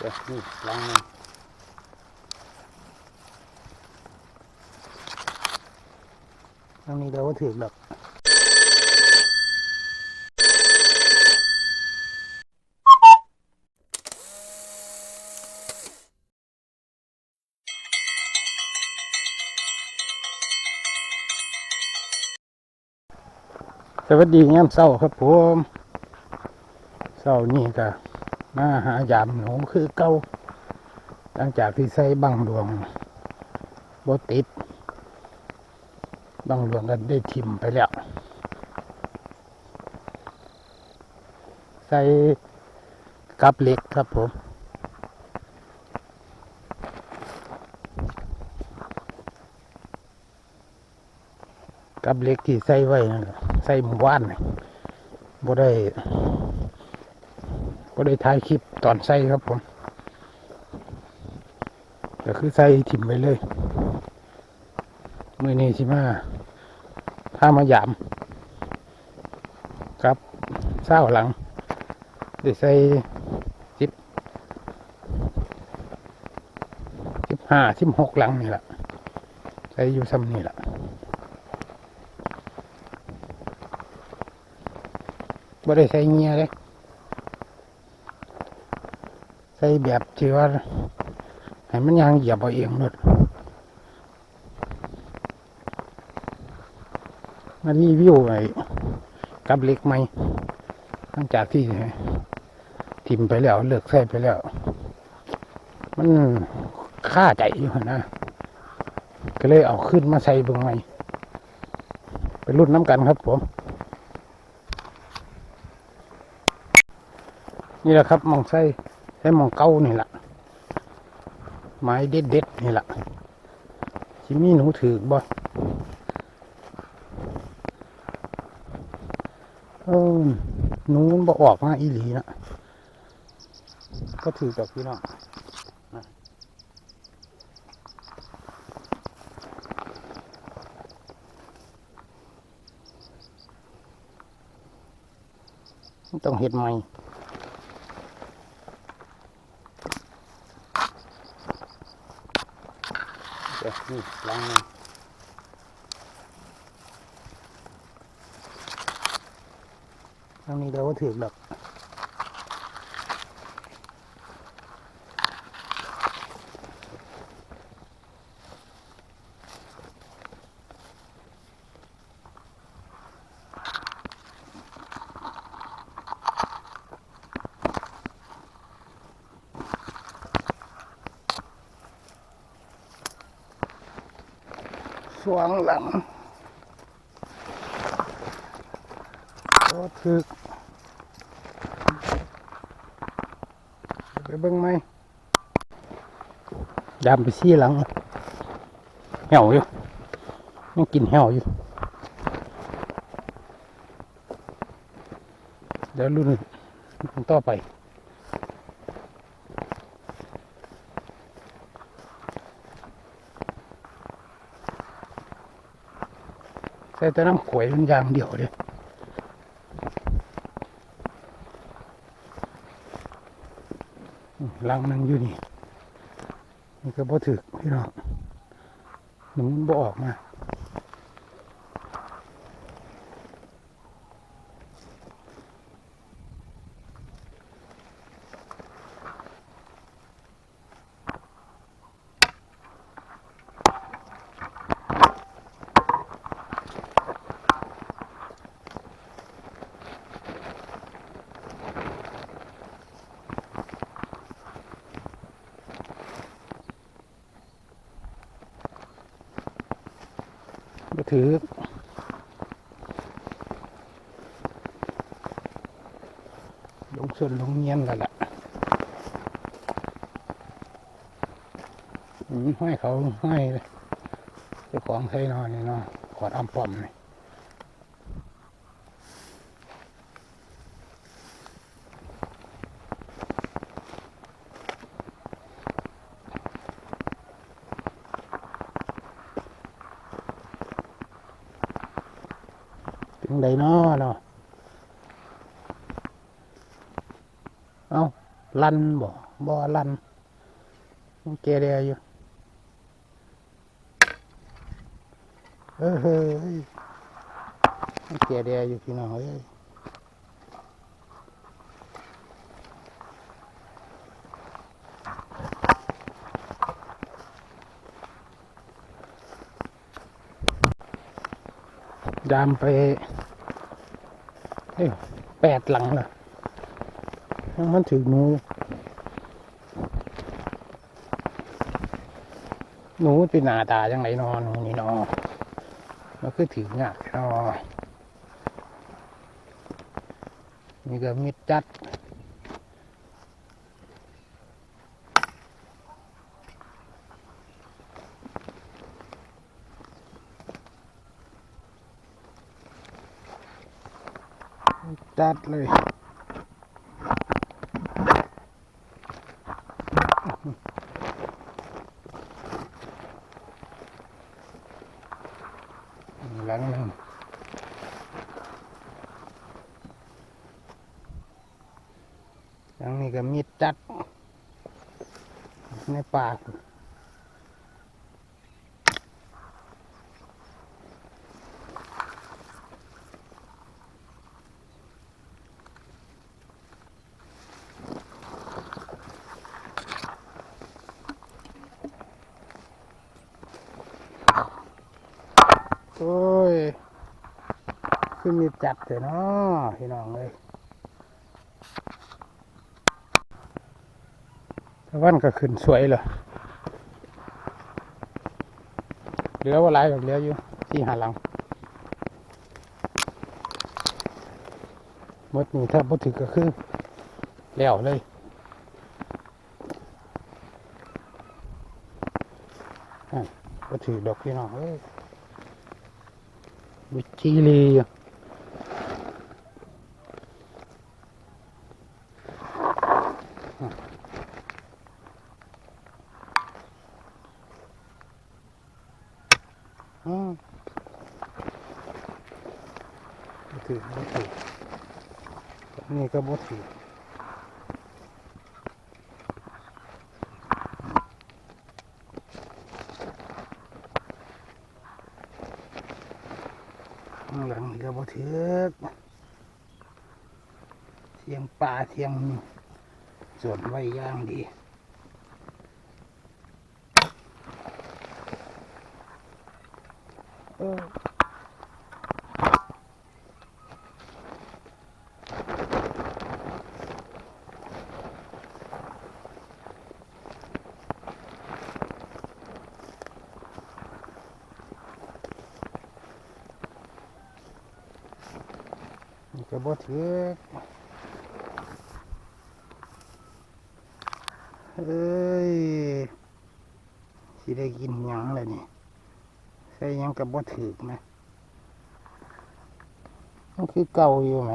เดี๋ยวนี่ล้างมันตรงนี้เราก็ถือหรอกสวัสดียามเช้าครับผมเช้านี่ก็ มาหายามหนูคือเก่าหลังจากที่ใส่บังดวงบติดบังดวงก็ได้ทิมไปแล้ว ใส่กับเหล็กครับผมกับเหล็กที่ใส่ไว้ใส่หมู่บ้านบ่ได้ บ่ได้ถ่ายคลิปตอนใส่ครับผมก็คือใส่ถิ่มไปเลยมือนี้สิมาพามายามกับเศร้าหลังได้ใส่สิบสิบห้าสิบหกหลังนี่แหละใส่อยู่ซ้ำนี่แหละบ่ได้ใส่เงียเลย ใส่แบบที่ว่าให้มันยางเหยียบเอาเองเลยมารีวิวไอ้กับเล็กไหมหลังจากที่ทิมไปแล้วเลิกใส่ไปแล้ว มันค่าใจอยู่นะก็เลยเอาขึ้นมาใส่เบิ่งใหม่ไปรุ่นน้ำกันครับผมนี่แหละครับมองไส้ ใช้มองเก้านี่แหละไม้เด็ดเด็ดนี่แหละชิมีหนูถือบ่เออหนูบ่ออกมาอีหลีนะก็ถือกับพี่น้องนะต้องเห็ดใหม่ จะนี่ล้างนตรงนี้เราก็ถือหรอก สวงหลังก็ถือไปเบิ่งไหมยามไปซี่หลังเหี่ยวอยู่ยังกินเหี่ยวอยู่ เดี๋ยวรุ่นต่อไป ใส่แต่น้ำขวยเป็นยางเดียวเลยลังนึงอยู่นี่ มันก็บ่ถึกพี่น้องหนูมันบ่ออกมา ถือ ลงส่วนลงเงียนกันแหละห้อยเขาห้อยเลยจ้าของใช้นอนนี่เนาะขอดอ้ำปอมนี่ บ่บ่อลันยังเกเรอยู่เออเฮ้ยยัง เอ้ยแปดหลังนะยังมันถึงหนู หนูเป็นหน้าตาจังไรนอนหนูนี่นอมันคือถึงอะนอนี่ก็มิดจัด จัดเลยหลังนึ่งหลังนี้ก็มีดจัดในปาก โอ้ยขึ้นมีจัดเถอะเนาะพี่น้องเลยตะวันก็ขึ้นสวยเลยเหลือว่าหลายแบบเหลืออยู่ที่หาหลังหมดนี่ถ้าบ่ถึงก็คือแล้วเลยบ่ถือดอกพี่น้องเอ้ย วิจิลีอยู่อืมบ่ถือบ่ถือนี่ก็บ่ถือข้างหลังนี่ ก็บ่ถือเทียงป่าเทียงส่วนไว้ย่างดีเออ ก็บ่ถือเอ้ยสิได้กินหยังเลยนี่ใส่ยังกับบ่ถือไหมมันคือเก่าอยู่ไหม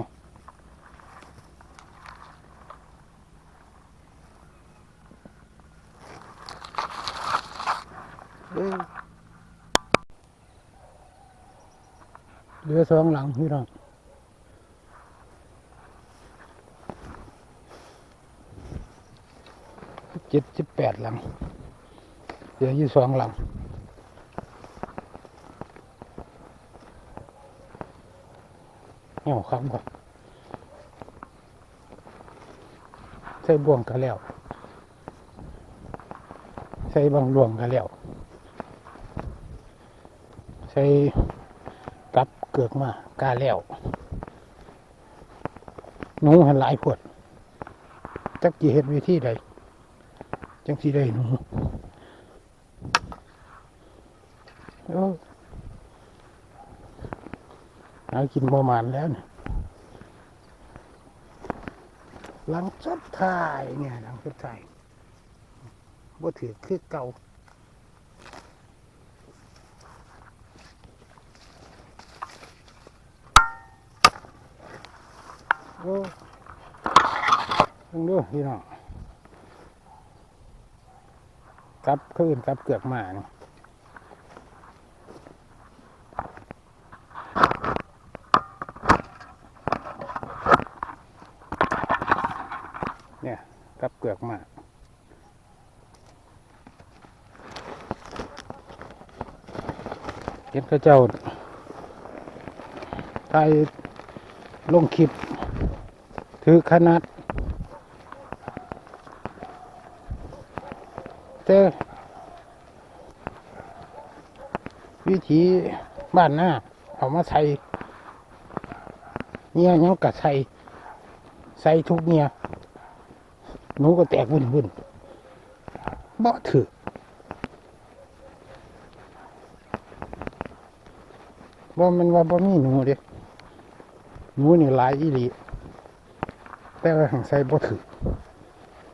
เอ้ยเหลือสองหลังพี่น้อง เจ็ดสิบแปดหลังเหลือยู่สองหลังเหี่ยวครับก่อนใส่บ่วงก็แล้ว ใส่บางหลวงก็แล้ว ใส่กับเกือกมากาแล้วหนูหันหลายพวดจักกี่เห็ดวิธีใด จังสีได้หนูโอ้หากินประมาณแล้วเนี่ยหลังสุดท้ายเนี่ยหลังสุดท้ายบ่าถือคือเก่าโอ้ลองดูพี่น้อง กับขึ้นกับเกือกหมานเนี่ยกับเกือกหมาเห็นข้าเจ้าไทยลงคลิปถือขนาด วิธีบ้านหน้า เอามาใส่เนี่ยยังกะใส่ใส่ทุกเนี่ยหนูก็แตกวุ่นวุ่นๆบ่ถือบ่มันว่าบ่มีหนูเด้หนูนี่หลายอีหลีแต่ว่าหังใส่บ่ถือ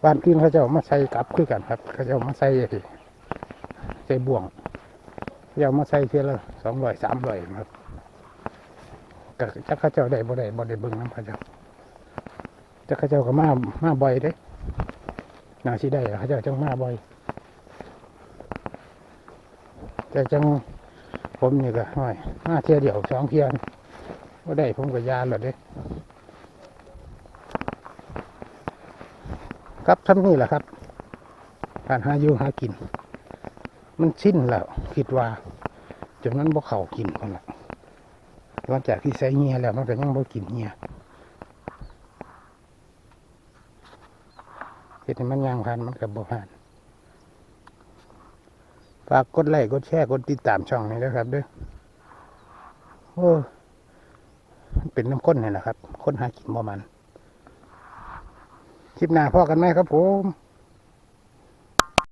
บ้านอื่นเขาเจะเอามาใส่กลับคือกันครับ เขาเจะเอามาใส่ไอ้ใส่บ่วง เขาจะเอามาใส่เท่าละสองร้อยสามร้อยครับก็จักเขาเจ้าได้บ่ได้บ่ได้เบิ่งน้ำเขาเจ้าจักเขาเจ้าก็มามาบ่อยเด้นาสิได้ล่ะเขาเจ้าจังมาบ่อยแต่จังผมนี่ก็ห้อยมาเที่ยเดียวสองเทียนบ่ได้ผมก็ยานแล้วเด้ครับทำนี่แหละครับการหาอยู่หากิน มันสิ้นแล้วคิดว่าจนมันบ่เข้ากินคนละหลังจากที่ใส่เงียแล้วมันก็ยังบ่กินเงียเฮ็ดให้มันย่างผ่านมันก็บ่ผ่านฝากกดไลค์กดแชร์กดติดตามช่องนี้ด้วยครับด้วยโอ้มันเป็นน้ำข้นนี่แหละครับคนหากินบ่มัน คลิปหน้าพ่อกันไหมครับผม